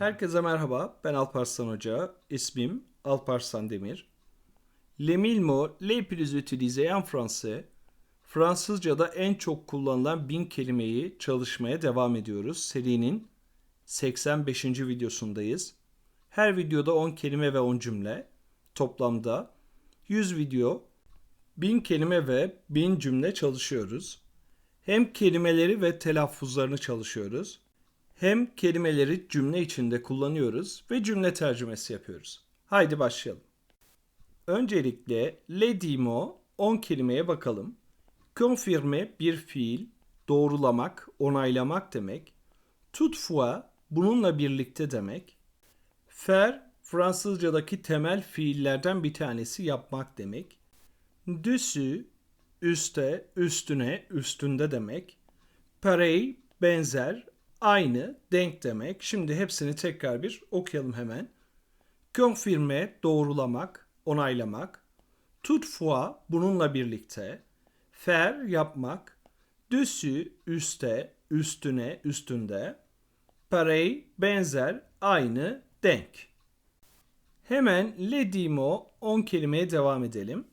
Herkese merhaba, ben Alparslan Hoca. İsmim Alparslan Demir. Les mille mots les plus utilisés en français. Fransızca'da en çok kullanılan bin kelimeyi çalışmaya devam ediyoruz. Serinin 85. videosundayız. Her videoda 10 kelime ve 10 cümle. Toplamda 100 video, 1000 kelime ve 1000 cümle çalışıyoruz. Hem kelimeleri ve telaffuzlarını çalışıyoruz. Hem kelimeleri cümle içinde kullanıyoruz ve cümle tercümesi yapıyoruz. Haydi başlayalım. Öncelikle le dimo 10 kelimeye bakalım. Confirme bir fiil, doğrulamak, onaylamak demek. Toutefois bununla birlikte demek. Faire Fransızcadaki temel fiillerden bir tanesi yapmak demek. Dessus üste, üstüne, üstünde demek. Pareil benzer, aynı, denk demek. Şimdi hepsini tekrar bir okuyalım hemen. Confirme doğrulamak, onaylamak. Toutefois bununla birlikte. Faire yapmak. Dessus üste, üstüne, üstünde. Pareil benzer, aynı, denk. Hemen le dimo 10 kelimeye devam edelim.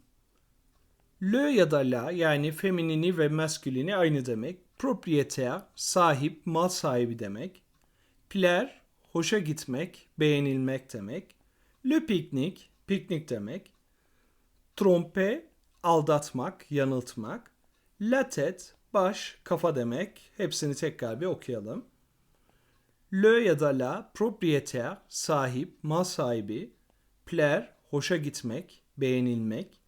Le ya da la yani feminini ve maskülini aynı demek. Propriétaire, sahip, mal sahibi demek. Plaire, hoşa gitmek, beğenilmek demek. Le piknik, piknik demek. Trompe, aldatmak, yanıltmak. La tête, baş, kafa demek. Hepsini tekrar bir okuyalım. Le ya da la, propriétaire, sahip, mal sahibi. Plaire, hoşa gitmek, beğenilmek.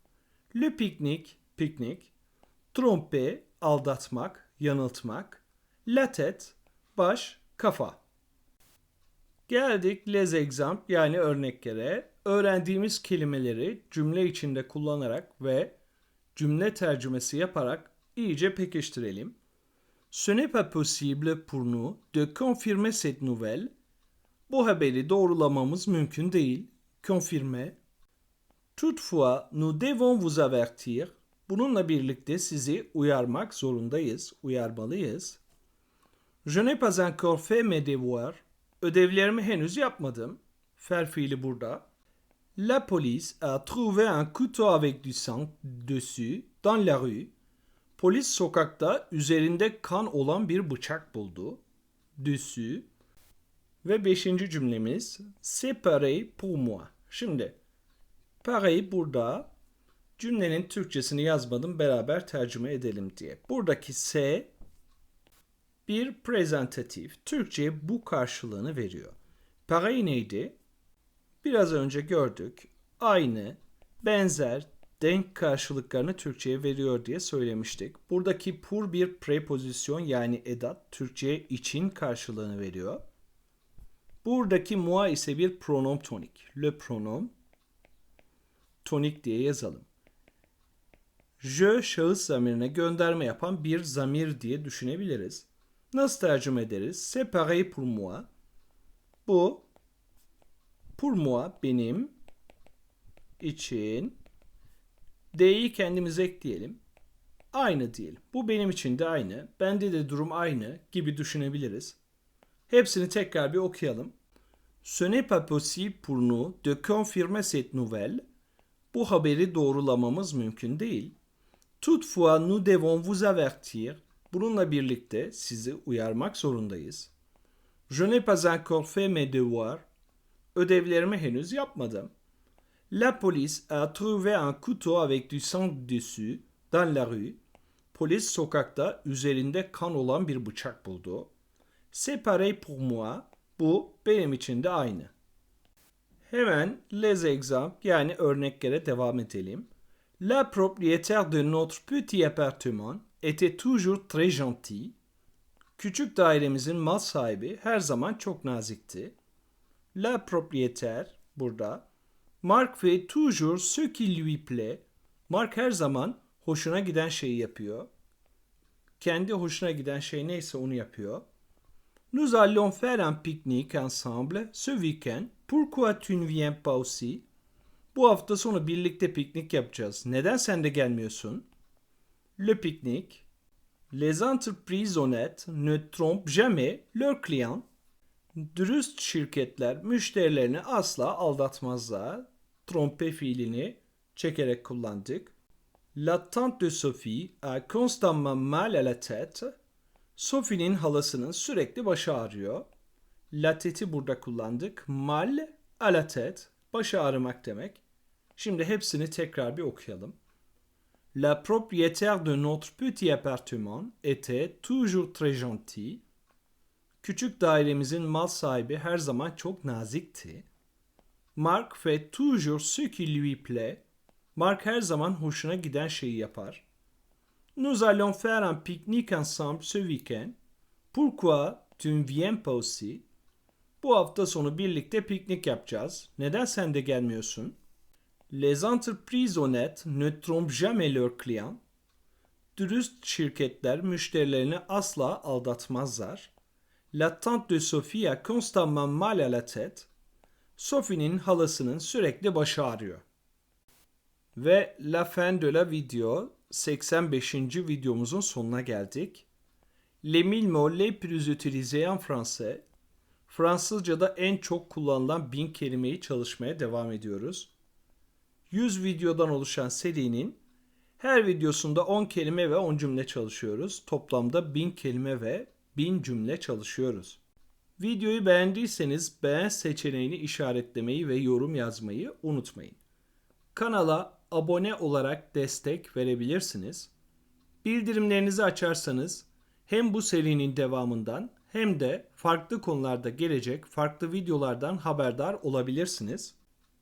Le piknik, piknik. Trompe, aldatmak, yanıltmak. La tête, baş, kafa. Geldik les exemples yani örneklere. Öğrendiğimiz kelimeleri cümle içinde kullanarak ve cümle tercümesi yaparak iyice pekiştirelim. Ce n'est pas possible pour nous de confirmer cette nouvelle. Bu haberi doğrulamamız mümkün değil. Confirmer. Toutefois, nous devons vous avertir. Bununla birlikte sizi uyarmak zorundayız, uyarmalıyız. Je n'ai pas encore fait mes devoirs. Ödevlerimi henüz yapmadım. Faire fiili burada. La police a trouvé un couteau avec du sang dessus dans la rue. Polis sokakta üzerinde kan olan bir bıçak buldu. Dessus. Ve beşinci cümlemiz c'est pareil pour moi. Şimdi pareil burada cümlenin Türkçesini yazmadım beraber tercüme edelim diye. Buradaki se bir prezentatif. Türkçe'ye bu karşılığını veriyor. Pareil neydi? Biraz önce gördük. Aynı, benzer, denk karşılıklarını Türkçe'ye veriyor diye söylemiştik. Buradaki pur bir prepozisyon yani edat Türkçe'ye için karşılığını veriyor. Buradaki moi ise bir pronom tonik. Le pronom tonik diye yazalım. Je şahıs zamirine gönderme yapan bir zamir diye düşünebiliriz. Nasıl tercüme ederiz? C'est pareil pour moi. Bu pour moi benim için D'yi kendimize ekleyelim. Aynı diyelim. Bu benim için de aynı. Bende de durum aynı gibi düşünebiliriz. Hepsini tekrar bir okuyalım. Ce n'est pas possible pour nous de confirmer cette nouvelle. Bu haberi doğrulamamız mümkün değil. Toutefois, nous devons vous avertir. Bununla birlikte sizi uyarmak zorundayız. Je n'ai pas encore fait mes devoirs. Ödevlerimi henüz yapmadım. La police a trouvé un couteau avec du sang dessus dans la rue. Polis sokakta üzerinde kan olan bir bıçak buldu. C'est pareil pour moi. Bu benim için de aynı. Hemen les exemples yani örneklere devam edelim. La propriétaire de notre petit appartement était toujours très gentille. Küçük dairemizin mal sahibi her zaman çok nazikti. La propriétaire burada. Mark fait toujours ce qui lui plaît. Mark her zaman hoşuna giden şeyi yapıyor. Kendi hoşuna giden şey neyse onu yapıyor. Nous allons faire un pique-nique ensemble ce week-end. Pourquoi tu ne viens pas aussi? Bu hafta sonu birlikte piknik yapacağız. Neden sen de gelmiyorsun? Le pique-nique. Les entreprises honnêtes ne trompent jamais leurs clients. Dürüst şirketler müşterilerini asla aldatmazlar. Trompe fiilini çekerek kullandık. La tante de Sophie a constamment mal à la tête. Sophie'nin halasının sürekli başı ağrıyor. La tête'i burada kullandık. Mal à la tête. Başı ağrımak demek. Şimdi hepsini tekrar bir okuyalım. La propriétaire de notre petit appartement était toujours très gentille. Küçük dairemizin mal sahibi her zaman çok nazikti. Mark fait toujours ce qui lui plaît. Mark her zaman hoşuna giden şeyi yapar. Nous allons faire un pique-nique ensemble ce week-end. Pourquoi tu ne viens pas aussi? Bu hafta sonu birlikte piknik yapacağız. Neden sen de gelmiyorsun? Les entreprises honnêtes ne trompent jamais leurs clients. Dürüst şirketler müşterilerini asla aldatmazlar. La tante de Sophie a constamment mal à la tête. Sophie'nin halasının sürekli başı ağrıyor. Ve la fin de la video 85. videomuzun sonuna geldik. Les mille mots les plus utilisés en français. Fransızca'da en çok kullanılan bin kelimeyi çalışmaya devam ediyoruz. 100 videodan oluşan serinin her videosunda 10 kelime ve 10 cümle çalışıyoruz. Toplamda 1000 kelime ve 1000 cümle çalışıyoruz. Videoyu beğendiyseniz beğen seçeneğini işaretlemeyi ve yorum yazmayı unutmayın. Kanala abone olarak destek verebilirsiniz. Bildirimlerinizi açarsanız hem bu serinin devamından hem de farklı konularda gelecek farklı videolardan haberdar olabilirsiniz.